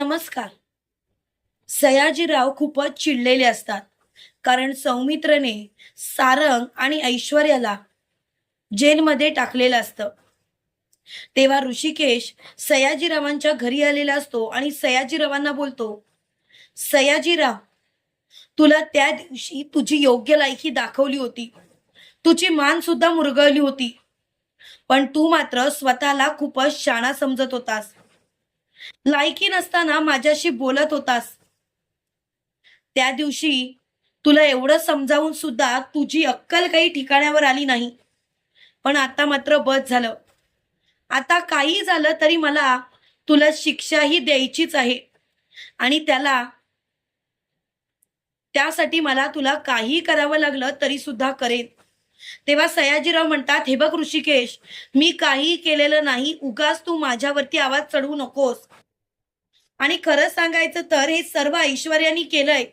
नमस्कार. सयाजीराव खूपच चिडलेले असतात. कारण सौमित्रने सारंग आणि ऐश्वर्याला जेलमध्ये टाकलेलं असतं. तेव्हा ऋषिकेश सयाजीरावांच्या घरी आलेला असतो आणि सयाजीरावांना बोलतो सयाजीराव तुला त्या दिवशी तुझी योग्य लायकी दाखवली होती. तुझी मान सुद्धा मुरगळली होती. पण तू मात्र स्वतःला खूपच शाणा समजत होतास. लायकी नसताना माझ्याशी बोलत होतास. त्या दिवशी तुला एवढं समजावून सुद्धा तुझी अक्कल काही ठिकाण्यावर आली नाही. पण आता मात्र बस झालं. आता काही झालं तरी मला तुला शिक्षाही द्यायचीच आहे. आणि त्याला त्यासाठी मला तुला काही करावं लागलं तरी सुद्धा करेन. तेव्हा सयाजीराव म्हणतात हे बघ ऋषिकेश मी काही केलेलं नाही उगाच तू माझ्यावरती आवाज चढवू नकोस. आणि खरं सांगायचं तर हे सर्व ऐश्वर्याने केलंय.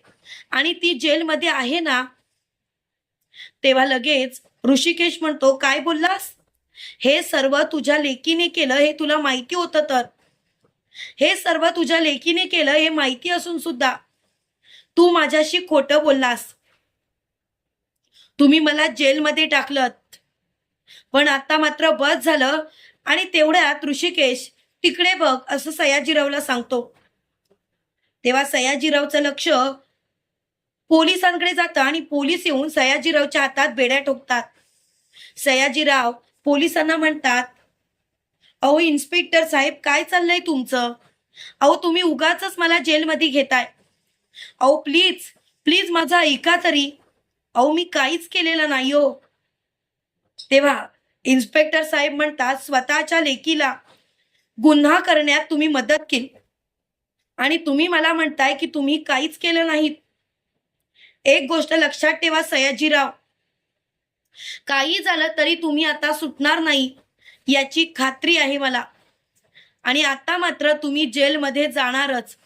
आणि ती जेलमध्ये आहे ना? तेव्हा लगेच ऋषिकेश म्हणतो काय बोललास? हे सर्व तुझ्या लेकीने केलं हे तुला माहिती होतं तर. हे सर्व तुझ्या लेकीने केलं हे माहिती असून सुद्धा. तू माझ्याशी खोटं बोललास. तुम्ही मला जेलमध्ये टाकलं पण आता मात्र बस झालं आणि तेवढ्यात ऋषिकेश तिकडे बघ असं सयाजीरावला सांगतो. तेव्हा सयाजीरावचं लक्ष पोलिसांकडे जातं आणि पोलीस येऊन सयाजीरावच्या हातात बेड्या ठोकतात. सयाजीराव पोलिसांना म्हणतात अहो इन्स्पेक्टर साहेब काय चाललंय तुमचं? अहो तुम्ही उगाच मला जेलमध्ये घेताय. अहो प्लीज प्लीज माझा ऐका तरी. अहो मी काहीच केलेलं नाही हो. तेव्हा इन्स्पेक्टर साहेब म्हणतात स्वतःच्या लेकीला गुन्हा करण्यात तुम्ही मदत केली. आणि तुम्ही मला म्हणताय की तुम्ही काहीच केलं नाहीत एक गोष्ट लक्षात ठेवा सयाजीराव. काही झालं तरी तुम्ही आता सुटणार नाही याची खात्री आहे मला. आणि आता मात्र तुम्ही जेलमध्ये जाणारच.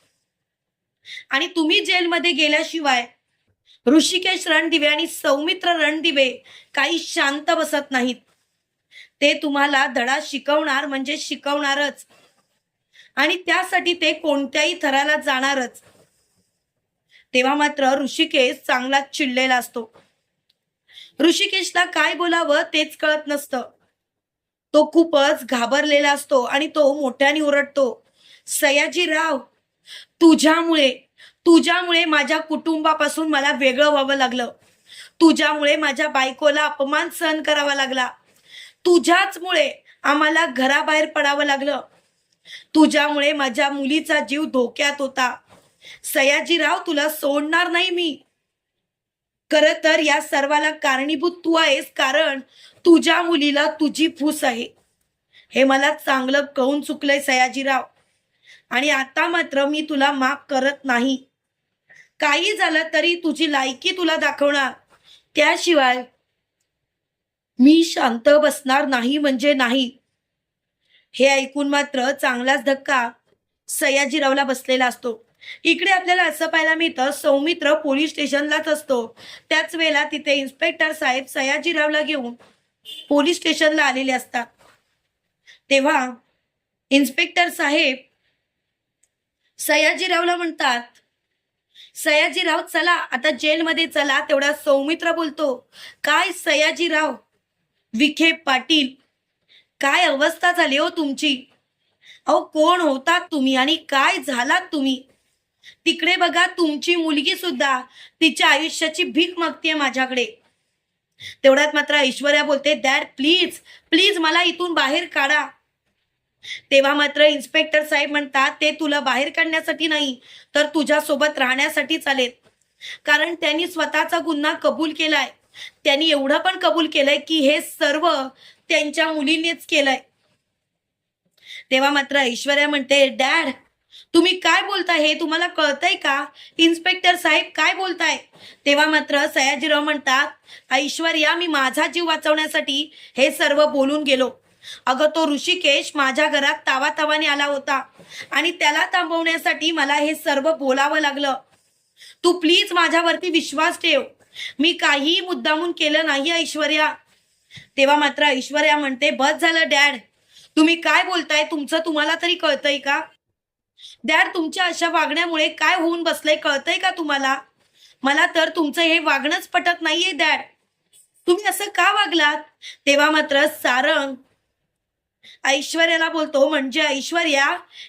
आणि तुम्ही जेलमध्ये गेल्याशिवाय ऋषिकेश रणदिवे आणि सौमित्र रणदिवे काही शांत बसत नाहीत. ते तुम्हाला धडा शिकवणार म्हणजे शिकवणारच. आणि त्यासाठी ते कोणत्याही थराला जाणारच. तेव्हा मात्र ऋषिकेश चांगला चिडलेला असतो. ऋषिकेशला काय बोलावं तेच कळत नसतं. तो खूपच घाबरलेला असतो आणि तो मोठ्याने ओरडतो सयाजीराव तुझ्यामुळे तुझ्यामुळे माझ्या कुटुंबापासून मला वेगळं व्हावं लागलं. तुझ्यामुळे माझ्या बायकोला अपमान सहन करावा लागला. तुझ्याचमुळे आम्हाला घराबाहेर पडावं लागलं. तुझ्यामुळे माझ्या मुलीचा जीव धोक्यात होता. सयाजीराव तुला सोडणार नाही मी. खर तर या सर्वाला कारणीभूत तू आहेस कारण तुझ्या मुलीला तुझी फूस आहे. हे मला चांगलं कळून चुकलंय सयाजीराव. आणि आता मात्र मी तुला माफ करत नाही. काही झालं तरी तुझी लायकी तुला दाखवणार. त्याशिवाय मी शांत बसणार नाही म्हणजे नाही. हे ऐकून मात्र चांगलाच धक्का सयाजीरावला बसलेला असतो. इकडे आपल्याला असं पाहायला मिळतं सौमित्र पोलीस स्टेशनलाच असतो. त्याच वेळेला तिथे इन्स्पेक्टर साहेब सयाजीरावला घेऊन पोलीस स्टेशनला आलेले असतात. तेव्हा इन्स्पेक्टर साहेब सयाजीरावला म्हणतात सयाजीराव चला आता जेलमध्ये चला तेवढा सौमित्र बोलतो. काय सयाजीराव? विखे पाटील काय अवस्था झाली हो तुमची? अहो कोण होतात तुम्ही आणि काय झालात तुम्ही? तिकडे बघा तुमची मुलगी सुद्धा तिच्या आयुष्याची भीक मागते माझ्याकडे. तेवढ्यात मात्र ऐश्वर्या बोलते दॅड प्लीज प्लीज मला इथून बाहेर काढा. तेव्हा मात्र इन्स्पेक्टर साहेब म्हणतात ते तुला बाहेर काढण्यासाठी नाही तर तुझ्या सोबत राहण्यासाठी चालेल. कारण त्यांनी स्वतःचा गुन्हा कबूल केलाय. त्यांनी एवढं पण कबूल केलंय की हे सर्व त्यांच्या मुलीनेच केलंय. तेव्हा मात्र ऐश्वर्या म्हणते डॅड तुम्ही काय बोलताय? हे तुम्हाला कळतंय का? इन्स्पेक्टर साहेब काय बोलताय? तेव्हा मात्र सयाजीराव म्हणतात ऐश्वर्या मी माझा जीव वाचवण्यासाठी हे सर्व बोलून गेलो. अगं तो ऋषिकेश माझ्या घरात तावातावाने आला होता. आणि त्याला थांबवण्यासाठी मला हे सर्व बोलावं लागलं. तू प्लीज माझ्यावरती विश्वास ठेव. मी काहीही मुद्दामून केलं नाही ऐश्वर्या. तेव्हा मात्र ऐश्वर्या म्हणते बस झालं डॅड. तुम्ही काय बोलताय? तुमचं तुम्हाला तरी कळतंय का? डॅड तुमच्या अशा वागण्यामुळे काय होऊन बसलंय कळतंय का तुम्हाला? मला तर तुमचं हे वागणंच पटत नाहीये डॅड. तुम्ही असं का वागलात? तेव्हा मात्र सारंग ऐश्वर्याला बोलतो हो, म्हणजे ऐश्वर्या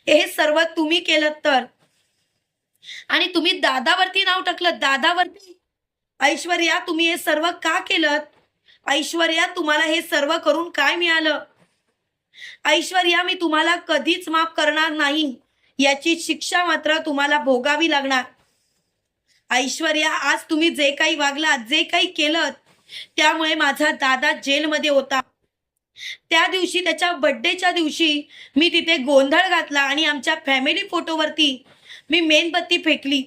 हे सर्व तुम्ही केलं तर. आणि तुम्ही दादावरती नाव टाकलं. दादावरती ऐश्वर्या तुम्ही हे सर्व का केलं ऐश्वर्या तुम्हाला हे सर्व करून काय मिळालं? ऐश्वर्या मी तुम्हाला कधीच माफ करणार नाही. याची शिक्षा मात्र तुम्हाला भोगावी लागणार. ऐश्वर्या आज तुम्ही जे काही वागलात जे काही केलं त्यामुळे माझा दादा जेलमध्ये होता. त्या दिवशी त्याच्या बर्थडेच्या दिवशी मी तिथे गोंधळ घातला आणि आमच्या फॅमिली फोटोवरती मी मेणबत्ती फेकली.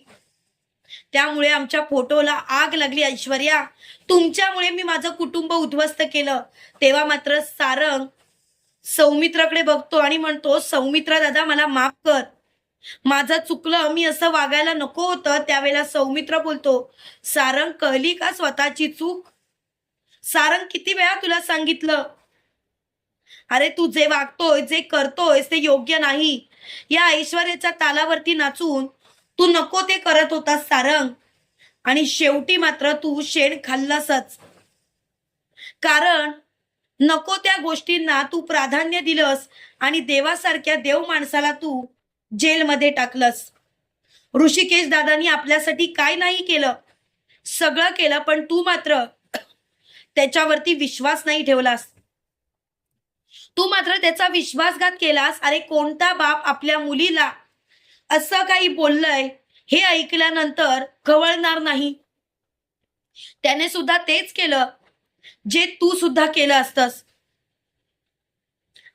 त्यामुळे आमच्या फोटोला आग लागली. ऐश्वर्या तुमच्यामुळे मी माझं कुटुंब उद्ध्वस्त केलं. तेव्हा मात्र सारंग सौमित्राकडे बघतो आणि म्हणतो सौमित्रा दादा मला माफ कर. माझं चुकलं मी असं वागायला नको होतं. त्यावेळेला सौमित्र बोलतो सारंग कळली का स्वतःची चूक? सारंग किती वेळा तुला सांगितलं? अरे तू जे वागतोय जे करतोय ते योग्य नाही. या ऐश्वर्याच्या तालावरती नाचून तू नको ते करत होतास सारंग. आणि शेवटी मात्र तू शेण खाल्लासच. कारण नको त्या गोष्टींना तू प्राधान्य दिलंस आणि देवासारख्या देव माणसाला तू जेलमध्ये टाकलंस. ऋषिकेश दादानी आपल्यासाठी काय नाही केलं? सगळं केलं पण तू मात्र त्याच्यावरती विश्वास नाही ठेवलास. तू मात्र त्याचा विश्वासघात केलास. अरे कोणता बाप आपल्या मुलीला असं काही बोललंय हे ऐकल्यानंतर कवळणार नाही. त्याने सुद्धा तेच केलं जे तू सुद्धा केलं असतस.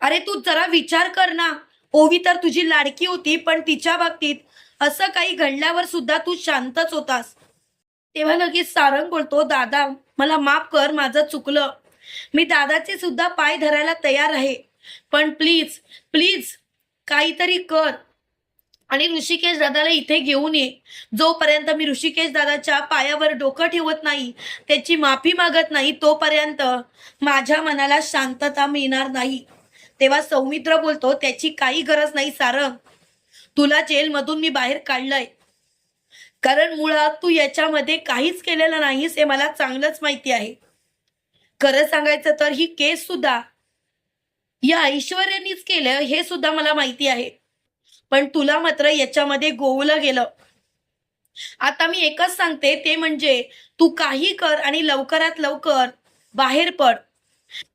अरे तू जरा विचार कर ना. ओवी तर तुझी लाडकी होती पण तिच्या बाबतीत असं काही घडल्यावर सुद्धा तू शांतच होतास. तेव्हा लगेच सारंग बोलतो दादा मला माफ कर माझं चुकलं. मी दादाचे सुद्धा पाय धरायला तयार आहे. पण प्लीज प्लीज काहीतरी कर. आणि ऋषिकेश दादाला इथे घेऊन ये. जोपर्यंत मी ऋषिकेश दादाच्या पायावर डोकं ठेवत नाही त्याची माफी मागत नाही तोपर्यंत माझ्या मनाला शांतता मिळणार नाही. तेव्हा सौमित्र बोलतो त्याची काही गरज नाही सारंग तुला जेलमधून मी बाहेर काढलंय. कारण मुळात तू याच्यामध्ये काहीच केलेलं नाहीस हे मला चांगलंच माहिती आहे. खरं सांगायचं तर ही केस सुद्धा या ऐश्वर्यानीच केलं हे सुद्धा मला माहिती आहे. पण तुला मात्र याच्यामध्ये गोवलं गेलं. आता मी एकच सांगते ते म्हणजे तू काही कर आणि लवकरात लवकर बाहेर पड.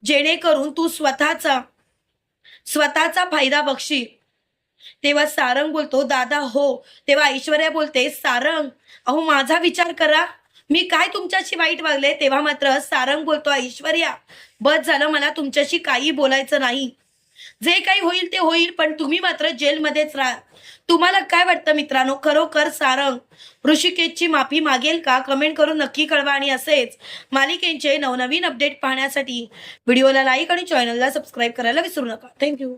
जेणेकरून तू स्वतःचा स्वतःचा फायदा बघशील. तेव्हा सारंग बोलतो दादा हो. तेव्हा ऐश्वर्या बोलते सारंग अहो माझा विचार करा. मी काय तुमच्याशी वाईट वागले? तेव्हा मात्र सारंग बोलतो ऐश्वर्या बस झालं मला तुमच्याशी काही बोलायचं नाही. जे काही होईल ते होईल पण तुम्ही मात्र जेलमध्येच राहा. तुम्हाला काय वाटतं मित्रांनो? खरोखर सारंग ऋषिकेशची माफी मागेल का? कमेंट करून नक्की कळवा आणि असेच मालिकेंचे नवनवीन अपडेट पाहण्यासाठी व्हिडिओला लाईक आणि चॅनलला सबस्क्राईब करायला विसरू नका. थँक्यू.